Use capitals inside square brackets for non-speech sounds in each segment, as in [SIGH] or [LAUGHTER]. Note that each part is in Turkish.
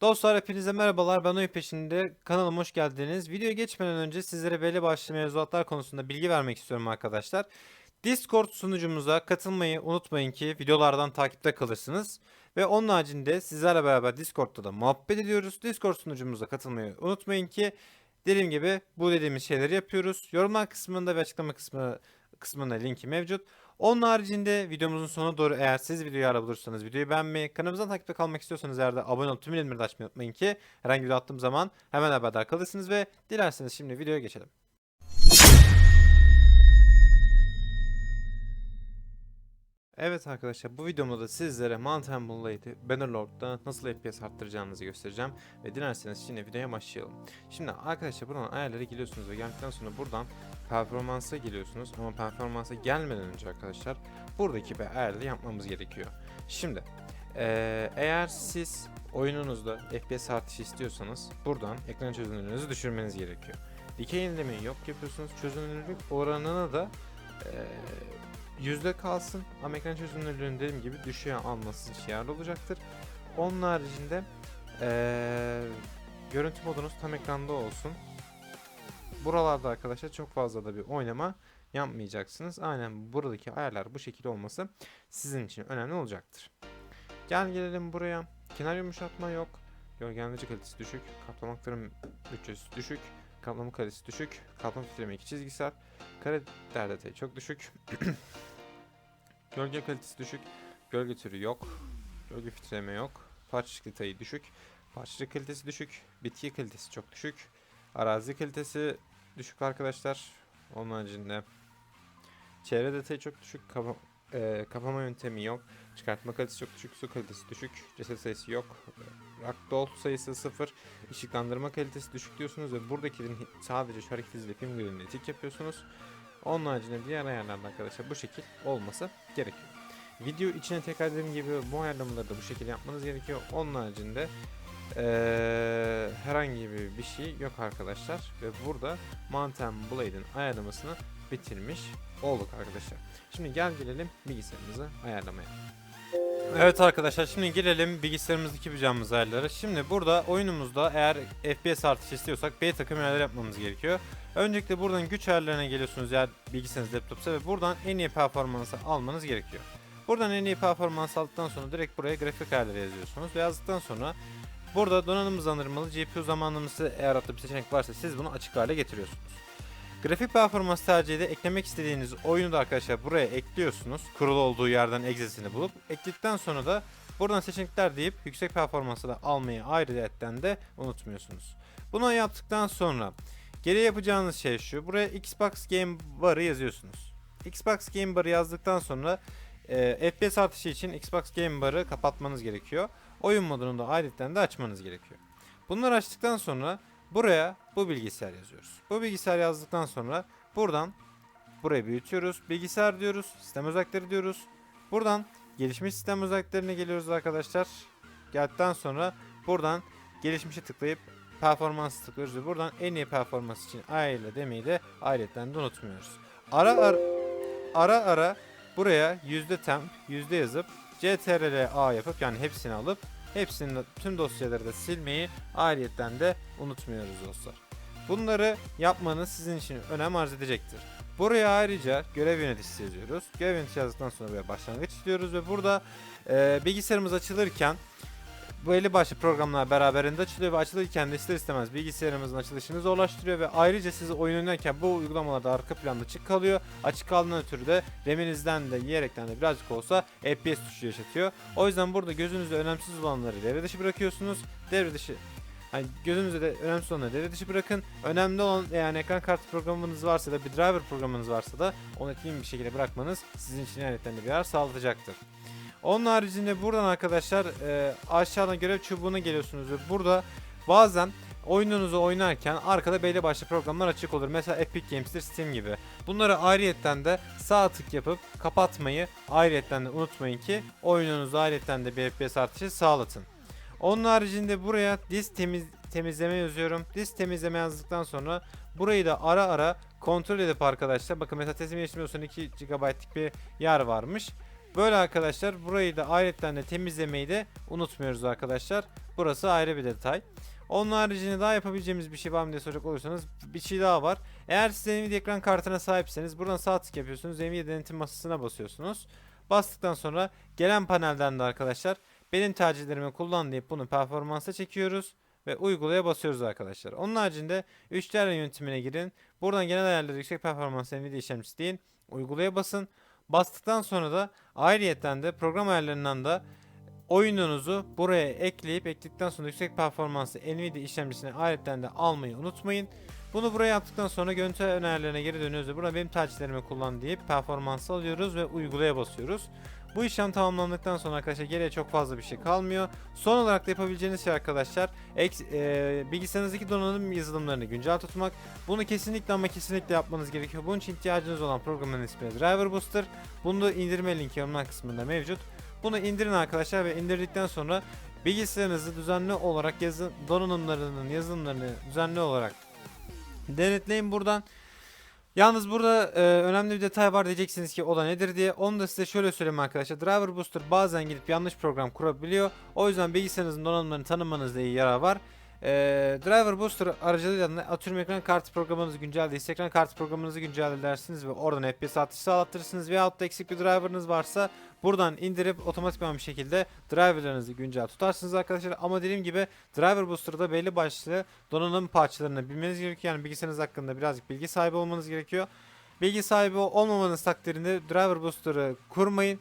Dostlar hepinize merhabalar. Ben Oyun Peşinde. Kanalıma hoş geldiniz. Videoya geçmeden önce sizlere belli başlı mevzuatlar konusunda bilgi vermek istiyorum arkadaşlar. Discord sunucumuza katılmayı unutmayın ki videolardan takipte kalırsınız. Ve onun haricinde sizlerle beraber Discord'da da muhabbet ediyoruz. Discord sunucumuza katılmayı unutmayın ki dediğim gibi bu dediğimiz şeyleri yapıyoruz. Yorumlar kısmında ve açıklama kısmı kısmında linki mevcut. Onun haricinde videomuzun sonuna doğru eğer siz videoyu ara bulursanız videoyu beğenmeyi, kanalımızdan takipte kalmak istiyorsanız eğer de abone olup tüm bildirimleri de açmayı unutmayın ki herhangi bir video attığım zaman hemen haberdar kalırsınız ve dilerseniz şimdi videoya geçelim. Evet arkadaşlar bu videomda da sizlere Mount Blade'i Bannerlord'da nasıl FPS arttıracağınızı göstereceğim ve dilerseniz şimdi videoya başlayalım. Şimdi arkadaşlar buradan ayarlara geliyorsunuz ve geldikten sonra buradan performansa geliyorsunuz ama performansa gelmeden önce arkadaşlar buradaki bir ayarları yapmamız gerekiyor. Şimdi eğer siz oyununuzda FPS artışı istiyorsanız buradan ekran çözünürlüğünüzü düşürmeniz gerekiyor. Dikey yenilemeyi yok yapıyorsunuz. Çözünürlük oranını da eee, yüzde kalsın ama ekran çözünürlüğünü dediğim gibi düşüğe alması için yararlı olacaktır. Onun haricinde eee, görüntü modunuz tam ekranda olsun. Buralarda arkadaşlar çok fazla da bir oynama yapmayacaksınız. Aynen buradaki ayarlar bu şekilde olması sizin için önemli olacaktır. Gel gelelim buraya. Kenar yumuşatma yok. Gölgelemeci kalitesi düşük. Kaplama aktarım bütçesi düşük. Kaplama kalitesi düşük. Kaplama filtreme 2 çizgisel. Kare değer detayı çok düşük. [CLEARS THROAT] Gölge kalitesi düşük. Gölge türü yok. Gölge filtreme yok. Parçacık detayı düşük. Parçacık kalitesi düşük. Bitki kalitesi çok düşük. Arazi kalitesi düşük arkadaşlar. Onun haricinde çevre detayı çok düşük. Kapa, e, kapama yöntemi yok. Çıkartma kalitesi çok düşük. Su kalitesi düşük. Ceset sayısı yok. Ragdoll sayısı sıfır. Işıklandırma kalitesi düşük diyorsunuz ve buradakilerin sadece şu hareket hızıyla film görünümüne tik yapıyorsunuz. Onun haricinde diğer ayarlarda arkadaşlar bu şekil olması gerekiyor. Video içine tekrar dediğim gibi bu ayarlamaları da bu şekilde yapmanız gerekiyor. Onun haricinde eee, herhangi bir şey yok arkadaşlar. Ve burada Mountain Blade'in ayarlamasını bitirmiş olduk arkadaşlar. Şimdi gel gelelim bilgisayarımızı ayarlamaya. Evet arkadaşlar şimdi gelelim bilgisayarımızdaki yapacağımız ayarlara. Şimdi burada oyunumuzda eğer FPS artışı istiyorsak B takım ayarları yapmamız gerekiyor. Öncelikle buradan güç ayarlarına geliyorsunuz eğer bilgisayarınız laptopsa ve buradan en iyi performansı almanız gerekiyor. Buradan en iyi performans aldıktan sonra direkt buraya grafik ayarları yazıyorsunuz ve yazdıktan sonra burada donanım hızlandırmalı GPU zamanlaması eğer adlı bir seçenek varsa siz bunu açık hale getiriyorsunuz. Grafik performans tercihi de eklemek istediğiniz oyunu da arkadaşlar buraya ekliyorsunuz. Kurulu olduğu yerden egzesini bulup ekledikten sonra da buradan seçenekler deyip yüksek performansı da almayı ayrıyetten de unutmuyorsunuz. Bunu yaptıktan sonra geri yapacağınız şey şu. Buraya Xbox Game Bar'ı yazıyorsunuz. Xbox Game Bar'ı yazdıktan sonra e, FPS artışı için Xbox Game Bar'ı kapatmanız gerekiyor. Oyun modunu da ayrıca de açmanız gerekiyor. Bunları açtıktan sonra buraya bu bilgisayar yazıyoruz. Bu bilgisayar yazdıktan sonra buradan burayı büyütüyoruz. Bilgisayar diyoruz. Sistem özellikleri diyoruz. Buradan gelişmiş sistem özelliklerine geliyoruz arkadaşlar. Geldikten sonra buradan gelişmişe tıklayıp performans tıklıyoruz ve buradan en iyi performans için ayarla demeyi de ayrıca de unutmuyoruz. Ara ara ara ara buraya yüzde temp yüzde yazıp CTRL A yapıp yani hepsini alıp hepsini tüm dosyaları da silmeyi ayrıyetten de unutmuyoruz dostlar. Bunları yapmanız sizin için önem arz edecektir. Buraya ayrıca görev yöneticisi yazıyoruz. Görev yöneticisi yazdıktan sonra buraya başlangıç diyoruz ve burada e, bilgisayarımız açılırken belli başlı programlar beraberinde açılıyor ve açılırken de ister istemez bilgisayarımızın açılışını zorlaştırıyor ve ayrıca siz oyun oynarken bu uygulamalarda arka planda açık kalıyor. Açık kaldığından ötürü de RAM'inizden de yiyerekten de birazcık olsa FPS düşüşü yaşatıyor. O yüzden burada gözünüzde önemsiz olanları devre dışı bırakıyorsunuz. Devre dışı Hani gözünüzde de önemsiz olanları devre dışı bırakın. Önemli olan yani ekran kartı programınız varsa da bir driver programınız varsa da onu etkin bir şekilde bırakmanız sizin için de bir yer sağlatacaktır. Onun haricinde buradan arkadaşlar e, aşağıdan görev çubuğuna geliyorsunuz ve burada bazen oyununuzu oynarken arkada belli başlı programlar açık olur. Mesela Epic Games'tir, Steam gibi. Bunları ayrıyetten de sağ tık yapıp kapatmayı ayrıyetten de unutmayın ki oyununuzu ayrıyetten de bir FPS artışı sağlatın. Onun haricinde buraya disk temiz, temizleme yazıyorum. Disk temizleme yazdıktan sonra burayı da ara ara kontrol edip arkadaşlar bakın mesela teslim geliştirme 2 GB'lik bir yer varmış. Böyle arkadaşlar burayı da ayrıca de temizlemeyi de unutmuyoruz arkadaşlar. Burası ayrı bir detay. Onun haricinde daha yapabileceğimiz bir şey var mı diye soracak olursanız bir şey daha var. Eğer siz Nvidia ekran kartına sahipseniz buradan sağ tık yapıyorsunuz. Nvidia denetim masasına basıyorsunuz. Bastıktan sonra gelen panelden de arkadaşlar benim tercihlerimi kullan deyip bunu performansa çekiyoruz ve uygulaya basıyoruz arkadaşlar. Onun haricinde 3 değer yönetimine girin. Buradan genel ayarları yüksek performans Nvidia işlemcisi deyin. Uygulaya basın. Bastıktan sonra da ayrıyetten de program ayarlarından da oyununuzu buraya ekleyip ekledikten sonra yüksek performanslı Nvidia işlemcisini ayrıca de almayı unutmayın. Bunu buraya yaptıktan sonra görüntü önerilerine geri dönüyoruz ve burada benim tercihlerimi kullan deyip performansı alıyoruz ve uygulaya basıyoruz. Bu işlem tamamlandıktan sonra arkadaşlar geriye çok fazla bir şey kalmıyor. Son olarak da yapabileceğiniz şey arkadaşlar eks, e, bilgisayarınızdaki donanım yazılımlarını güncel tutmak. Bunu kesinlikle ama kesinlikle yapmanız gerekiyor. Bunun için ihtiyacınız olan programın ismi Driver Booster. Bunu da indirme linki yorumlar kısmında mevcut. Bunu indirin arkadaşlar ve indirdikten sonra bilgisayarınızı düzenli olarak yazı donanımlarının yazılımlarını düzenli olarak denetleyin buradan. Yalnız burada e, önemli bir detay var diyeceksiniz ki o da nedir diye. Onu da size şöyle söyleyeyim arkadaşlar. Driver Booster bazen gidip yanlış program kurabiliyor. O yüzden bilgisayarınızın donanımlarını tanımanızda iyi yarar var. E, Driver Booster aracılığıyla atıyorum ekran kartı programınızı güncelleyse ekran kartı programınızı güncellersiniz ve oradan FPS artışı sağlattırırsınız. Veyahut da eksik bir driver'ınız varsa buradan indirip otomatikman bir şekilde driver'larınızı güncel tutarsınız arkadaşlar. Ama dediğim gibi Driver Booster'da belli başlı donanım parçalarını bilmeniz gerekiyor. Yani bilgisayarınız hakkında birazcık bilgi sahibi olmanız gerekiyor. Bilgi sahibi olmamanız takdirinde Driver Booster'ı kurmayın.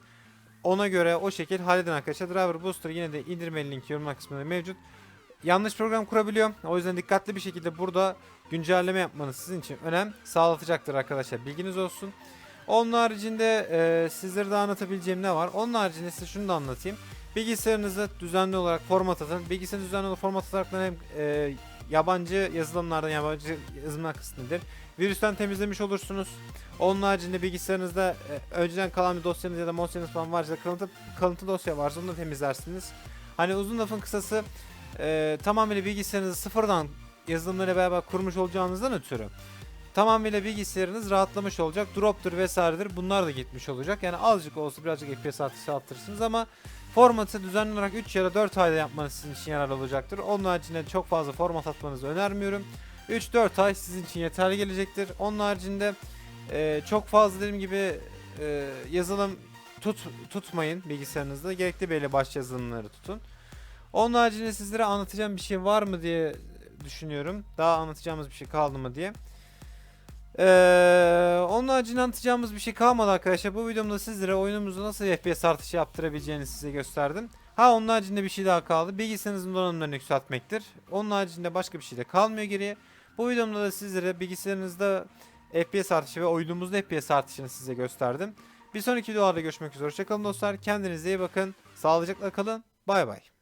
Ona göre o şekil halledin arkadaşlar. Driver Booster yine de indirme linki yorumlar kısmında mevcut. Yanlış program kurabiliyor. O yüzden dikkatli bir şekilde burada güncelleme yapmanız sizin için önem sağlatacaktır arkadaşlar. Bilginiz olsun. Onun haricinde e, sizlere de anlatabileceğim ne var? Onun haricinde size şunu da anlatayım. Bilgisayarınızı düzenli olarak format atın. Bilgisayarınızı düzenli olarak format atarak hem e, yabancı yazılımlardan yabancı yazılımlar kısmıdır. Virüsten temizlemiş olursunuz. Onun haricinde bilgisayarınızda e, önceden kalan bir dosyanız ya da dosyanız falan varsa kalıntı, kalıntı dosya varsa onu da temizlersiniz. Hani uzun lafın kısası e, tamamıyla bilgisayarınızı sıfırdan yazılımlarla beraber kurmuş olacağınızdan ötürü tamamıyla bilgisayarınız rahatlamış olacak. Drop'tur vesairedir bunlar da gitmiş olacak. Yani azıcık olsa birazcık FPS artışı arttırırsınız ama formatı düzenli olarak 3 ya da 4 ayda yapmanız sizin için yararlı olacaktır. Onun haricinde çok fazla format atmanızı önermiyorum. 3-4 ay sizin için yeterli gelecektir. Onun haricinde e, çok fazla dediğim gibi e, yazılım tut, tutmayın bilgisayarınızda. Gerekli belli baş yazılımları tutun. Onun haricinde sizlere anlatacağım bir şey var mı diye düşünüyorum. Daha anlatacağımız bir şey kaldı mı diye. Ee, onun haricinde anlatacağımız bir şey kalmadı arkadaşlar. Bu videomda sizlere oyunumuzu nasıl FPS artışı yaptırabileceğini size gösterdim. Ha onun haricinde bir şey daha kaldı. Bilgisayarınızın donanımlarını yükseltmektir. Onun haricinde başka bir şey de kalmıyor geriye. Bu videomda da sizlere bilgisayarınızda FPS artışı ve oyunumuzda FPS artışını size gösterdim. Bir sonraki videolarda görüşmek üzere. Hoşçakalın dostlar. Kendinize iyi bakın. Sağlıcakla kalın. Bay bay.